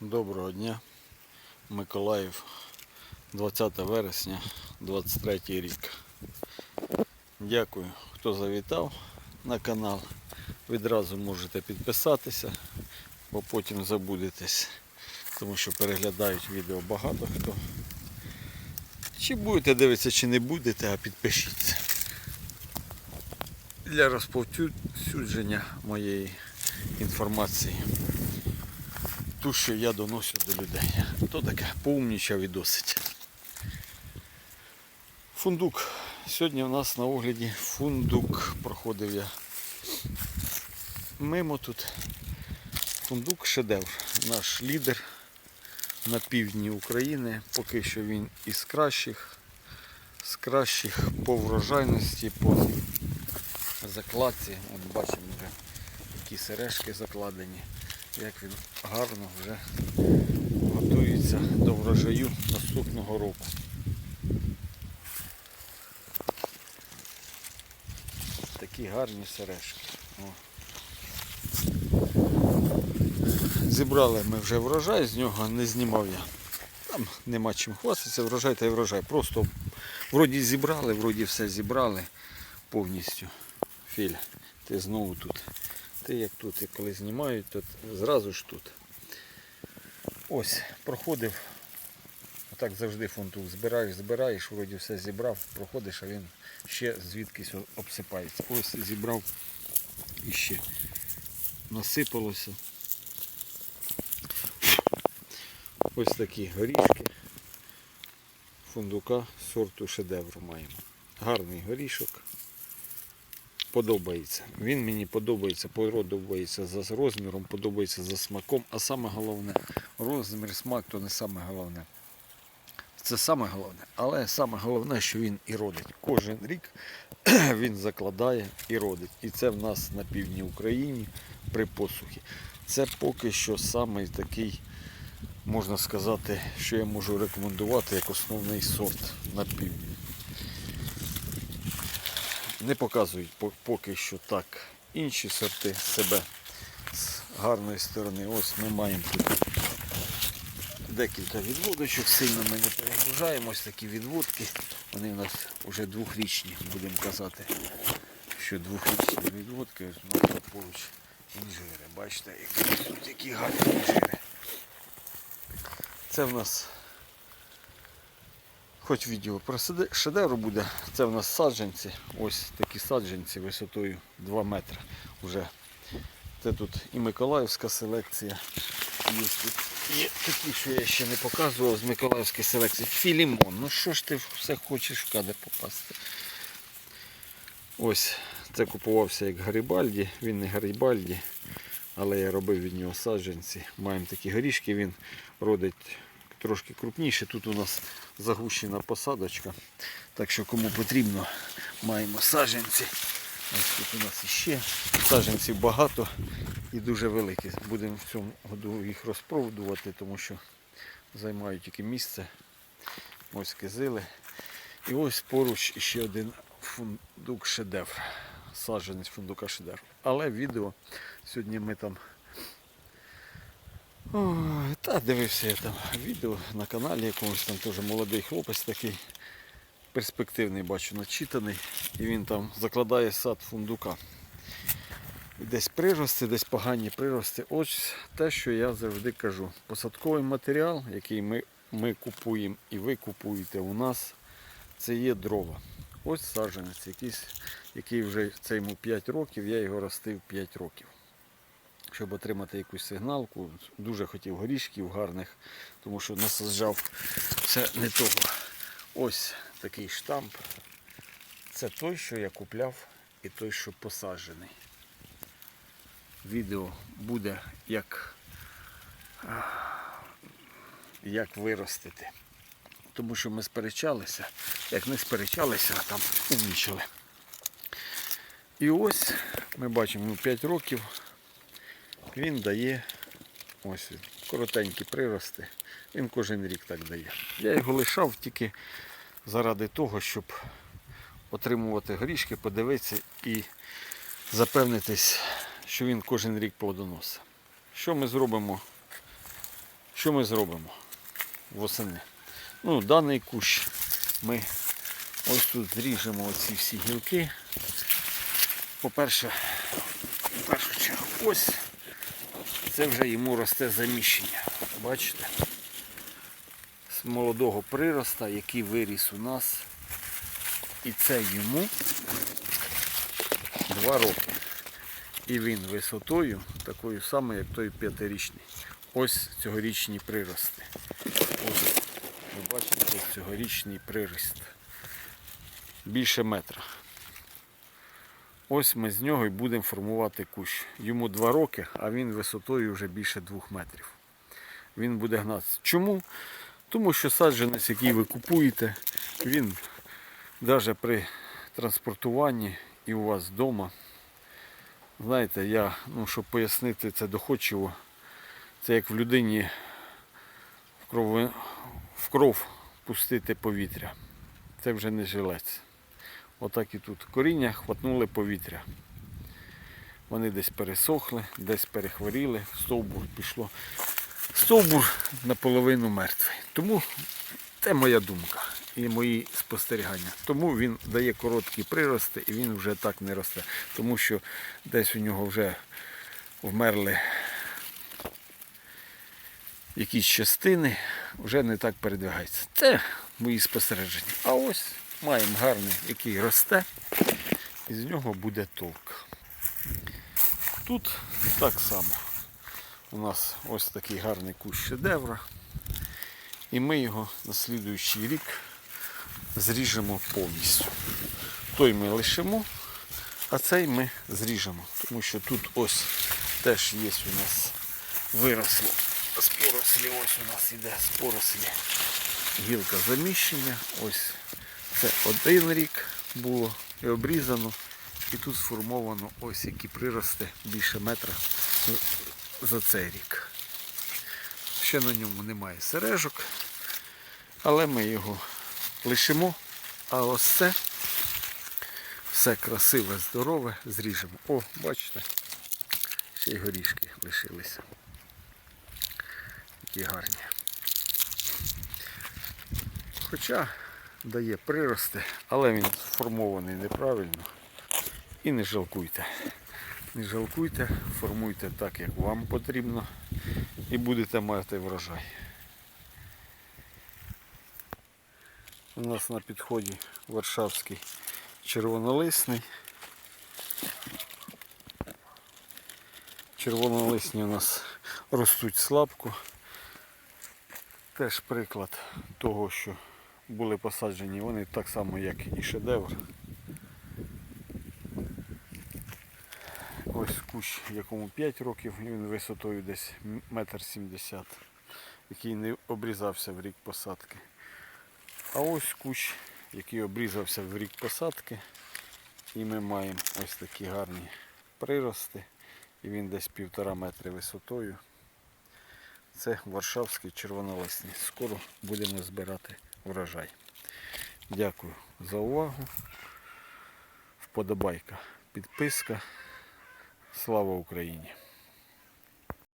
Доброго дня, Миколаїв, 20 вересня, 23 рік. Дякую, хто завітав на канал. Відразу можете підписатися, бо потім забудетесь, тому що переглядають відео багато хто. Чи будете дивитися, чи не будете, а підпишіться. Для розповсюдження моєї інформації ту, що я доношу до людей. То таке поумнічав і досить. Фундук. Сьогодні у нас на огляді фундук. Проходив я мимо тут. Фундук шедевр. Наш лідер на півдні України. Поки що він із кращих, з кращих по врожайності, по закладці. От бачимо вже які сережки закладені як він гарно вже готується до врожаю наступного року. Такі гарні сережки. О. Зібрали ми вже врожай, з нього не знімав я. Там нема чим хвастатися, врожай та й врожай. Просто вроді зібрали, вроді все зібрали повністю. Філя, ти знову тут. Ти як тут, і коли знімають, то зразу ж тут. Ось, проходив. Отак завжди фунтук збираєш, збираєш, вроді все зібрав, проходиш, а він ще звідкись обсипається. Ось зібрав і ще насипалося. Ось такі горішки. Фундука сорту шедевру маємо. Гарний горішок подобається. Він мені подобається, подобається за розміром, подобається за смаком, а саме головне, розмір, смак то не саме головне. Це саме головне, але саме головне, що він і родить. Кожен рік він закладає і родить. І це в нас на півдні України при посухі. Це поки що саме такий, можна сказати, що я можу рекомендувати як основний сорт на півдні не показують поки що так інші сорти себе з гарної сторони. Ось ми маємо тут декілька відводочок, сильно ми не перегружаємо. Ось такі відводки. Вони у нас вже двохрічні, будемо казати, що двохрічні відводки. Ось у нас тут поруч інжири. Бачите, які тут які гарні інжири. Це в нас Хоч відео про седе- шедевр буде, це в нас саджанці. Ось такі саджанці висотою 2 метри. Вже. Це тут і Миколаївська селекція. Є, тут є такі, що я ще не показував з Миколаївської селекції. Філімон. Ну що ж ти все хочеш в кадр попасти? Ось це купувався як Гарібальді. Він не Гарібальді, але я робив від нього саджанці. Маємо такі горішки, він родить трошки крупніше. Тут у нас загущена посадочка. Так що кому потрібно, маємо саджанці. Ось тут у нас іще саджанців багато і дуже великі. Будемо в цьому году їх розпродувати, тому що займають тільки місце. Ось кизили. І ось поруч ще один фундук шедевр. Саджанець фундука шедевр. Але відео сьогодні ми там Ой, та дивився я там відео на каналі якомусь там теж молодий хлопець такий перспективний, бачу, начитаний. І він там закладає сад фундука. І Десь прирости, десь погані прирости. Ось те, що я завжди кажу. Посадковий матеріал, який ми, ми купуємо і ви купуєте у нас, це є дрова. Ось саджанець, який вже це йому 5 років, я його ростив 5 років щоб отримати якусь сигналку. Дуже хотів горішків гарних, тому що насаджав все не того. Ось такий штамп. Це той, що я купляв, і той, що посаджений. Відео буде як, як виростити. Тому що ми сперечалися, як не сперечалися, а там умнічали. І ось ми бачимо ну, 5 років він дає ось коротенькі прирости. Він кожен рік так дає. Я його лишав тільки заради того, щоб отримувати горішки, подивитися і запевнитись, що він кожен рік плодоносить. Що ми зробимо Що ми зробимо восени? Ну, даний кущ ми ось тут зріжемо оці всі гілки. По-перше, в першу чергу, ось це вже йому росте заміщення. Бачите? З молодого прироста, який виріс у нас. І це йому два роки. І він висотою такою самою, як той п'ятирічний. Ось цьогорічні прирости. Ось ви бачите цьогорічний прирост. Більше метра. Ось ми з нього і будемо формувати кущ. Йому два роки, а він висотою вже більше двох метрів. Він буде гнатися. Чому? Тому що саджанець, який ви купуєте, він навіть при транспортуванні і у вас вдома. Знаєте, я, ну, щоб пояснити це доходчиво, це як в людині в кров, в кров пустити повітря. Це вже не жилець. Отак і тут. Коріння хватнули повітря. Вони десь пересохли, десь перехворіли, стовбур пішло. Стовбур наполовину мертвий. Тому це моя думка і мої спостерігання. Тому він дає короткі прирости і він вже так не росте. Тому що десь у нього вже вмерли якісь частини, вже не так передвигається. Це мої спостереження. А ось маємо гарний, який росте, і з нього буде толк. Тут так само. У нас ось такий гарний кущ шедевра. І ми його на слідуючий рік зріжемо повністю. Той ми лишимо, а цей ми зріжемо. Тому що тут ось теж є у нас виросло з порослі. Ось у нас іде з порослі гілка заміщення. Ось це один рік було і обрізано. І тут сформовано ось які прирости більше метра за цей рік. Ще на ньому немає сережок, але ми його лишимо. А ось це все красиве, здорове зріжемо. О, бачите, ще й горішки лишилися. Які гарні. Хоча дає прирости, але він сформований неправильно. І не жалкуйте. Не жалкуйте, формуйте так, як вам потрібно, і будете мати врожай. У нас на підході Варшавський червонолисний. Червонолисні у нас ростуть слабко. Теж приклад того, що були посаджені, вони так само, як і шедевр. Ось кущ, якому 5 років, він висотою десь метр сімдесят, який не обрізався в рік посадки. А ось кущ, який обрізався в рік посадки. І ми маємо ось такі гарні прирости. І він десь півтора метри висотою. Це Варшавський червонолисний. Скоро будемо збирати врожай. Дякую за увагу. Вподобайка, підписка. Слава Україні!